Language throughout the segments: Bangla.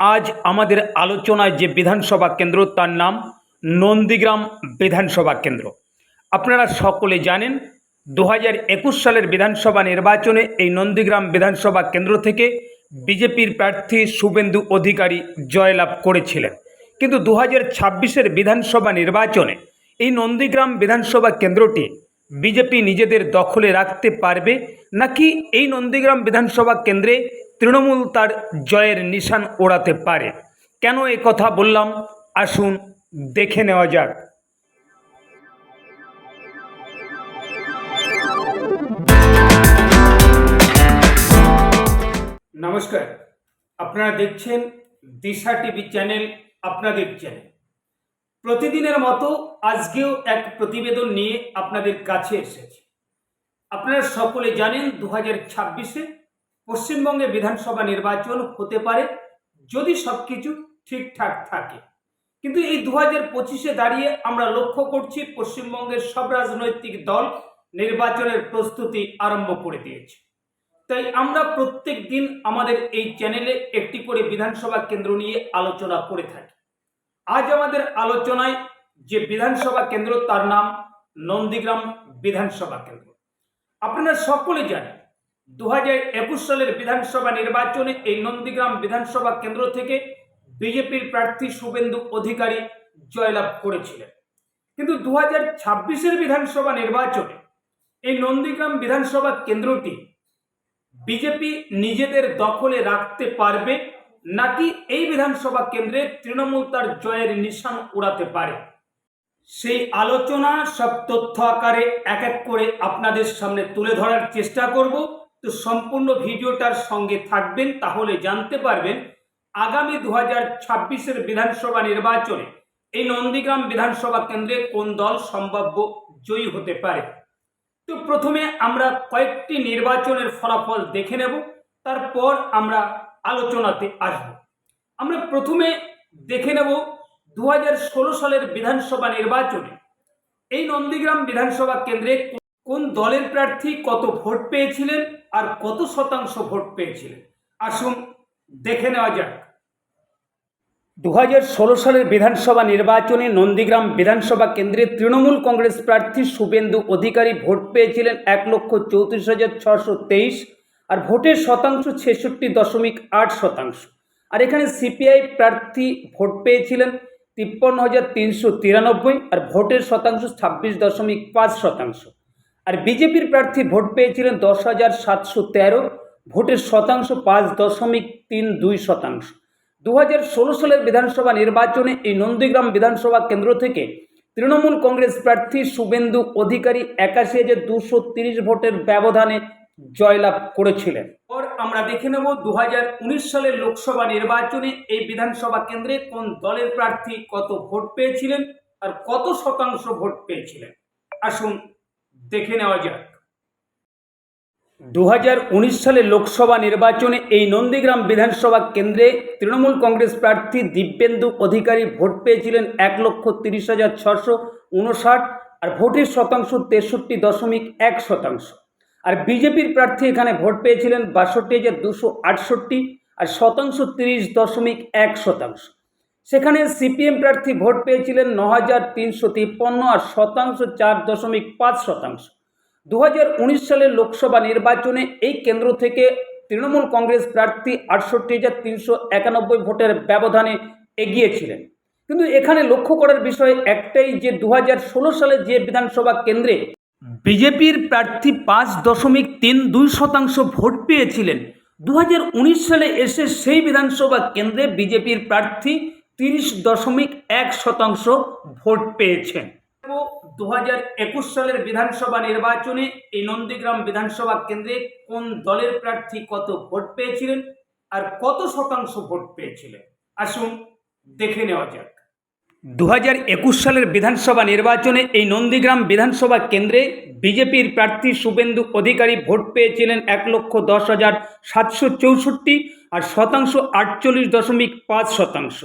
আজ আমাদের আলোচনায় যে বিধানসভা কেন্দ্র, তার নাম নন্দীগ্রাম বিধানসভা কেন্দ্র। আপনারা সকলে জানেন দু হাজার একুশ সালের বিধানসভা নির্বাচনে এই নন্দীগ্রাম বিধানসভা কেন্দ্র থেকে বিজেপির প্রার্থী শুভেন্দু অধিকারী জয়লাভ করেছিলেন। কিন্তু দু হাজার বিধানসভা নির্বাচনে এই নন্দীগ্রাম বিধানসভা কেন্দ্রটি বিজেপি নিজেদের দখলে রাখতে পারবে নাকি এই নন্দীগ্রাম বিধানসভা কেন্দ্রে তৃণমূল তার জয়ের নিশান ওড়াতে পারে। কেন এ কথা বললাম? আসুন দেখে নেওয়া যাক। নমস্কার। আপনারা দেখছেন দিশা টিভি চ্যানেল, আপনাদের চ্যানেল। প্রতিদিনের মতো আজকেও এক প্রতিবেদন নিয়ে আপনাদের কাছে এসেছি। আপনারা সকলে জানেন দু হাজার ছাব্বিশে পশ্চিমবঙ্গে বিধানসভা নির্বাচন হতে পারে, যদি সব কিছু ঠিকঠাক থাকে। কিন্তু এই দু হাজার পঁচিশে দাঁড়িয়ে আমরা লক্ষ্য করছি পশ্চিমবঙ্গের সব রাজনৈতিক দল নির্বাচনের প্রস্তুতি আরম্ভ করে দিয়েছে। তাই আমরা প্রত্যেক দিন আমাদের এই চ্যানেলে একটি করে বিধানসভা কেন্দ্র নিয়ে আলোচনা করে থাকি। আজ আমাদের আলোচনায় যে বিধানসভা কেন্দ্র, তার নাম নন্দীগ্রাম বিধানসভা কেন্দ্র। আপনারা সকলে জানেন দু হাজার একুশ সালের বিধানসভা নির্বাচনে এই নন্দীগ্রাম বিধানসভা কেন্দ্র থেকে বিজেপির প্রার্থী শুভেন্দু অধিকারী জয়লাভ করেছিলেন। কিন্তু দু হাজার ছাব্বিশের বিধানসভা নির্বাচনে এই নন্দীগ্রাম বিধানসভা কেন্দ্রটি বিজেপি নিজেদের দখলে রাখতে পারবে নাকি এই বিধানসভা কেন্দ্রে তৃণমূল তার জয়ের নিশান উড়াতে পারে? সেই আলোচনা, সব তথ্য আকারে এক এক করে আপনাদের সামনে তুলে ধরার চেষ্টা করব। তো সম্পূর্ণ ভিডিওটার সঙ্গে থাকবেন, তাহলে জানতে পারবেন আগামী দু হাজার ছাব্বিশের বিধানসভা নির্বাচনে এই নন্দীগ্রাম বিধানসভা কেন্দ্রে কোন দল সম্ভাব্য জয়ী হতে পারে? তো প্রথমে আমরা কয়েকটি নির্বাচনের ফলাফল দেখে নেব, তারপর আমরা আলোচনাতে আসব। আমরা প্রথমে দেখে নেব দু হাজার ষোলো সালের বিধানসভা নির্বাচনে এই নন্দীগ্রাম বিধানসভা কেন্দ্রে কোন দলের প্রার্থী কত ভোট পেয়েছিলেন আর কত শতাংশ ভোট পেয়েছিলেন? আসুন দেখে নেওয়া যাক। দু হাজার ষোলো সালের বিধানসভা নির্বাচনে নন্দীগ্রাম বিধানসভা কেন্দ্রে তৃণমূল কংগ্রেস প্রার্থী শুভেন্দু অধিকারী ভোট পেয়েছিলেন এক লক্ষ চৌত্রিশ হাজার ছশো তেইশ আর ভোটের শতাংশ ছেষট্টি দশমিক আট শতাংশ। আর এখানে সিপিআই প্রার্থী ভোট পেয়েছিলেন তিপ্পান্ন হাজার তিনশো তিরানব্বই আর ভোটের শতাংশ ছাব্বিশ দশমিক পাঁচ শতাংশ। আর বিজেপির প্রার্থী ভোট পেয়েছিলেন দশ হাজার সাতশো তেরো, ভোটের শতাংশ পাঁচ দশমিক তিন দুই শতাংশ। দু হাজার ষোলো সালের বিধানসভা নির্বাচনে এই নন্দীগ্রাম বিধানসভা কেন্দ্র থেকে তৃণমূল কংগ্রেস প্রার্থী শুভেন্দু অধিকারী একাশি হাজার দুশো তিরিশ ভোটের ব্যবধানে জয়লাভ করেছিলেন। পর আমরা দেখে নেব দু হাজার উনিশ সালের লোকসভা নির্বাচনে এই বিধানসভা কেন্দ্রে কোন দলের প্রার্থী কত ভোট পেয়েছিলেন আর কত শতাংশ ভোট পেয়েছিলেন। আসুন দেখে নেওয়া যাক। দু হাজার উনিশ সালে লোকসভা নির্বাচনে এই নন্দীগ্রাম বিধানসভা কেন্দ্রে তৃণমূল কংগ্রেস প্রার্থী দিব্যেন্দু অধিকারী ভোট পেয়েছিলেন এক লক্ষ তিরিশ হাজার ছশো উনষাট আর ভোটের শতাংশ তেষট্টি দশমিক এক শতাংশ। আর বিজেপির প্রার্থী এখানে ভোট পেয়েছিলেন বাষট্টি হাজার দুশো আটষট্টি আর শতাংশ তিরিশ দশমিক এক শতাংশ। সেখানে সিপিএম প্রার্থী ভোট পেয়েছিলেন ন হাজার তিনশো তিপ্পান্ন আর শতাংশ চার দশমিক পাঁচ শতাংশ। দু হাজার উনিশ সালের লোকসভা নির্বাচনে এই কেন্দ্র থেকে তৃণমূল কংগ্রেস প্রার্থী আটষট্টি হাজার তিনশো একানব্বই ভোটের ব্যবধানে এগিয়েছিলেন। কিন্তু এখানে লক্ষ্য করার বিষয় একটাই যে দু হাজার ষোলো সালে যে বিধানসভা কেন্দ্রে বিজেপির প্রার্থী পাঁচ দশমিক তিন দুই শতাংশ ভোট পেয়েছিলেন দু হাজার উনিশ সালে এসে সেই বিধানসভা কেন্দ্রে বিজেপির প্রার্থী তিরিশ দশমিক এক শতাংশ ভোট পেয়েছেন। দু হাজার একুশ সালের বিধানসভা নির্বাচনে এই নন্দীগ্রাম বিধানসভা কেন্দ্রে কোন দলের প্রার্থী কত ভোট পেয়েছিলেন আর কত শতাংশ ভোট পেয়েছিলেন? আসুন দেখে নেওয়া যাক। দু হাজার একুশ সালের বিধানসভা নির্বাচনে এই নন্দীগ্রাম বিধানসভা কেন্দ্রে বিজেপির প্রার্থী শুভেন্দু অধিকারী ভোট পেয়েছিলেন এক লক্ষ দশ হাজার সাতশো চৌষট্টি আর শতাংশ আটচল্লিশ দশমিক পাঁচ শতাংশ।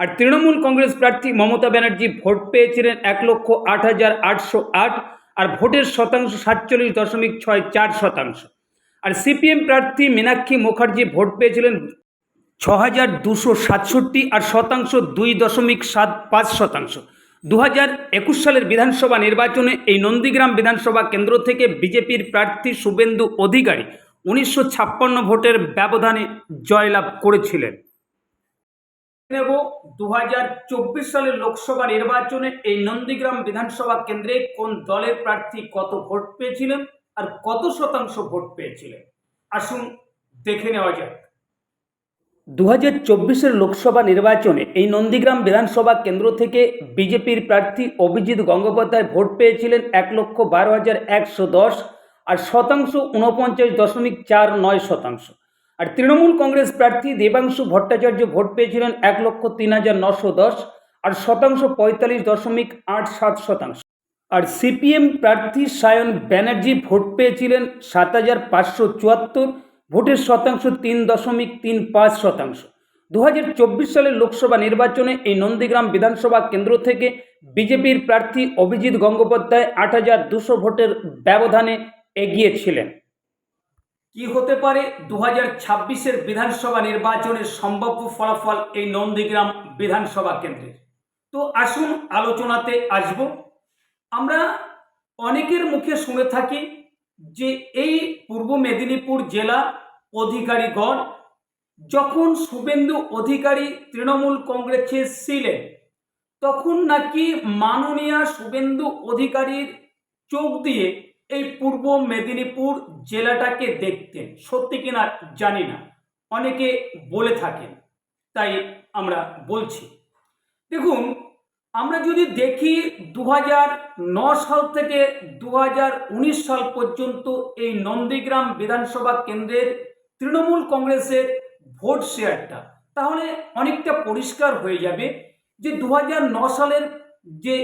আর তৃণমূল কংগ্রেস প্রার্থী মমতা ব্যানার্জি ভোট পেয়েছিলেন এক লক্ষ আট হাজার আটশো আট আর ভোটের শতাংশ সাতচল্লিশ দশমিক ছয় চার শতাংশ। আর সিপিএম প্রার্থী মীনাক্ষী মুখার্জি ভোট পেয়েছিলেন ছ হাজার দুশো সাতষট্টি আর শতাংশ দুই দশমিক সাত পাঁচ শতাংশ। দু হাজার একুশ সালের বিধানসভা নির্বাচনে এই নন্দীগ্রাম বিধানসভা কেন্দ্র থেকে বিজেপির প্রার্থী শুভেন্দু অধিকারী উনিশশো ছাপ্পান্ন ভোটের ব্যবধানে জয়লাভ করেছিলেন। নেব। দু হাজার চব্বিশ সালের লোকসভা নির্বাচনে এই নন্দীগ্রাম বিধানসভা কেন্দ্রে কোন দলের প্রার্থী কত ভোট পেয়েছিলেন আর কত শতাংশ ভোট পেয়েছিলেন? আসুন দেখে নেওয়া যাক। দু হাজার চব্বিশের লোকসভা নির্বাচনে এই নন্দীগ্রাম বিধানসভা কেন্দ্র থেকে বিজেপির প্রার্থী অভিজিৎ গঙ্গোপাধ্যায় ভোট পেয়েছিলেন এক লক্ষ বারো হাজার একশো দশ আর শতাংশ উনপঞ্চাশ দশমিক চার নয় শতাংশ। আর তৃণমূল কংগ্রেস প্রার্থী দেবাংশু ভট্টাচার্য ভোট পেয়েছিলেন এক লক্ষ তিন হাজার নশো দশ আর শতাংশ পঁয়তাল্লিশ দশমিক আট সাত শতাংশ। আর সিপিএম প্রার্থী সায়ন ব্যানার্জি ভোট পেয়েছিলেন সাত হাজার পাঁচশো চুয়াত্তর, ভোটের শতাংশ তিন দশমিক তিন পাঁচ শতাংশ। দু হাজার চব্বিশ সালের লোকসভা নির্বাচনে এই নন্দীগ্রাম বিধানসভা কেন্দ্র থেকে বিজেপির প্রার্থী অভিজিৎ গঙ্গোপাধ্যায় আট হাজার দুশো ভোটের ব্যবধানে এগিয়েছিলেন। কি হতে পারে? দু হাজার ছাব্বিশের বিধানসভা নির্বাচনের সম্ভাব্য ফলাফল এই নন্দীগ্রাম বিধানসভা কেন্দ্রের। তো আসুন আলোচনাতে আসব। আমরা অনেকের মুখে শুনে থাকি যে এই পূর্ব মেদিনীপুর জেলা অধিকারীগণ যখন শুভেন্দু অধিকারী তৃণমূল কংগ্রেসে ছিলেন, তখন নাকি মাননীয়া শুভেন্দু অধিকারীর চোখ দিয়ে এই পূর্ব মেদিনীপুর জেলাটাকে দেখতেন। সত্যি কিনা জানি না। অনেকে বলে থাকেন, তাই আমরা বলছি। দেখুন, আমরা যদি দেখি দু সাল থেকে দু হাজার উনিশ সাল পর্যন্ত এই নন্দীগ্রাম বিধানসভা কেন্দ্রের তৃণমূল কংগ্রেসের ভোট শেয়ারটা, তাহলে অনেকটা পরিষ্কার হয়ে যাবে যে দু সালের যে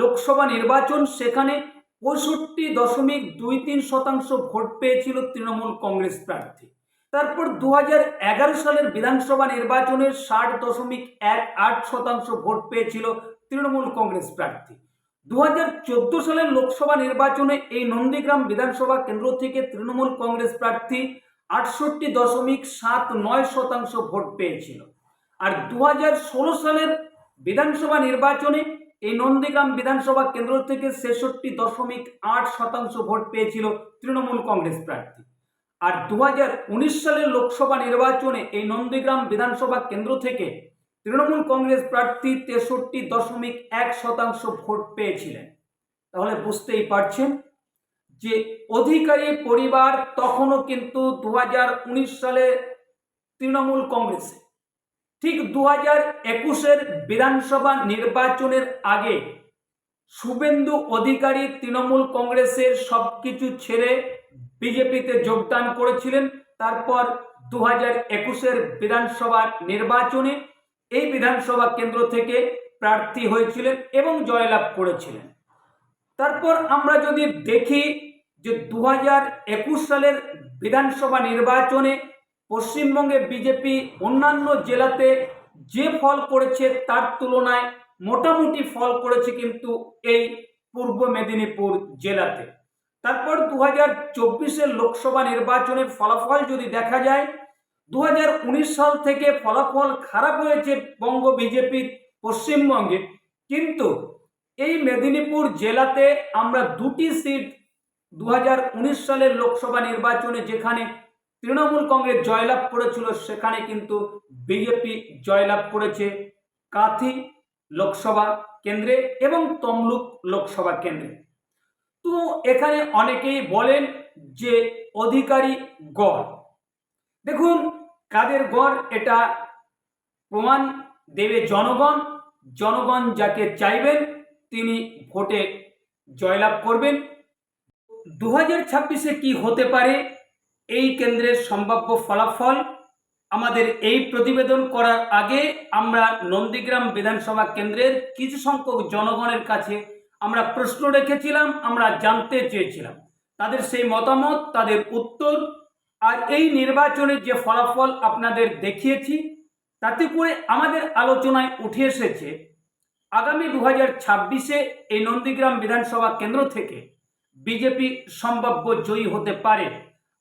লোকসভা নির্বাচন, সেখানে পঁয়ষট্টি দশমিক দুই তিন শতাংশ ভোট পেয়েছিল তৃণমূল কংগ্রেস প্রার্থী। তারপর দু হাজার এগারো সালের বিধানসভা নির্বাচনের ষাট দশমিক এক আট শতাংশ ভোট পেয়েছিল তৃণমূল কংগ্রেস প্রার্থী। দু হাজার চোদ্দ সালের লোকসভা নির্বাচনে এই নন্দীগ্রাম বিধানসভা কেন্দ্র থেকে তৃণমূল কংগ্রেস প্রার্থী আটষট্টি দশমিক সাত নয় শতাংশ ভোট পেয়েছিল। আর দু হাজার ষোলো সালের বিধানসভা নির্বাচনে এই নন্দীগ্রাম বিধানসভা কেন্দ্র থেকে ছেষট্টি দশমিক আট শতাংশ ভোট পেয়েছিল তৃণমূল কংগ্রেস প্রার্থী। আর দু হাজার উনিশ সালের লোকসভা নির্বাচনে এই নন্দীগ্রাম বিধানসভা কেন্দ্র থেকে তৃণমূল কংগ্রেস প্রার্থী তেষট্টি দশমিক এক শতাংশ ভোট পেয়েছিলেন। তাহলে বুঝতেই পারছেন যে অধিকারী পরিবার তখনও কিন্তু দু হাজার উনিশ সালে তৃণমূল কংগ্রেসে ঠিক দু হাজার একুশের বিধানসভা নির্বাচনের আগে শুভেন্দু অধিকারী তৃণমূল কংগ্রেসের সব কিছু ছেড়ে বিজেপিতে যোগদান করেছিলেন। তারপর দু হাজার একুশের বিধানসভা নির্বাচনে এই বিধানসভা কেন্দ্র থেকে প্রার্থী হয়েছিলেন এবং জয়লাভ করেছিলেন। তারপর আমরা যদি দেখি যে দু সালের বিধানসভা নির্বাচনে পশ্চিমবঙ্গে বিজেপি অন্যান্য জেলাতে যে ফল করেছে তার তুলনায় মোটামুটি ফল করেছে কিন্তু এই পূর্ব মেদিনীপুর জেলাতে। তারপর দু হাজার চব্বিশের লোকসভা নির্বাচনের ফলাফল যদি দেখা যায় দু হাজার উনিশ সাল থেকে ফলাফল খারাপ হয়েছে বঙ্গ বিজেপির পশ্চিমবঙ্গে। কিন্তু এই মেদিনীপুর জেলাতে আমরা দুটি সিট দু হাজার উনিশ সালের লোকসভা নির্বাচনে যেখানে তৃণমূল কংগ্রেস জয়লাভ করেছিল, সেখানে কিন্তু বিজেপি জয়লাভ করেছে। কাথি লোকসভা কেন্দ্রে এবং তমলুক লোকসভা কেন্দ্রে। তো এখানে অনেকেই বলেন যে অধিকারী গড়। দেখুন, কাদের গড় এটা প্রমাণ দেবে জনগণ। জনগণ যাকে চাইবেন, তিনি ভোটে জয়লাভ করবেন। দু হাজার ছাব্বিশে কী হতে পারে? এই কেন্দ্রের সম্ভাব্য ফলাফল আমাদের এই প্রতিবেদন করার আগে আমরা নন্দীগ্রাম বিধানসভা কেন্দ্রের কিছু সংখ্যক জনগণের কাছে আমরা প্রশ্ন রেখেছিলাম, আমরা জানতে চেয়েছিলাম। তাদের সেই মতামত, তাদের উত্তর আর এই নির্বাচনের যে ফলাফল আপনাদের দেখিয়েছি, তাতে করে আমাদের আলোচনায় উঠে এসেছে, আগামী দু হাজার ছাব্বিশে এই নন্দীগ্রাম বিধানসভা কেন্দ্র থেকে বিজেপি সম্ভাব্য জয়ী হতে পারে।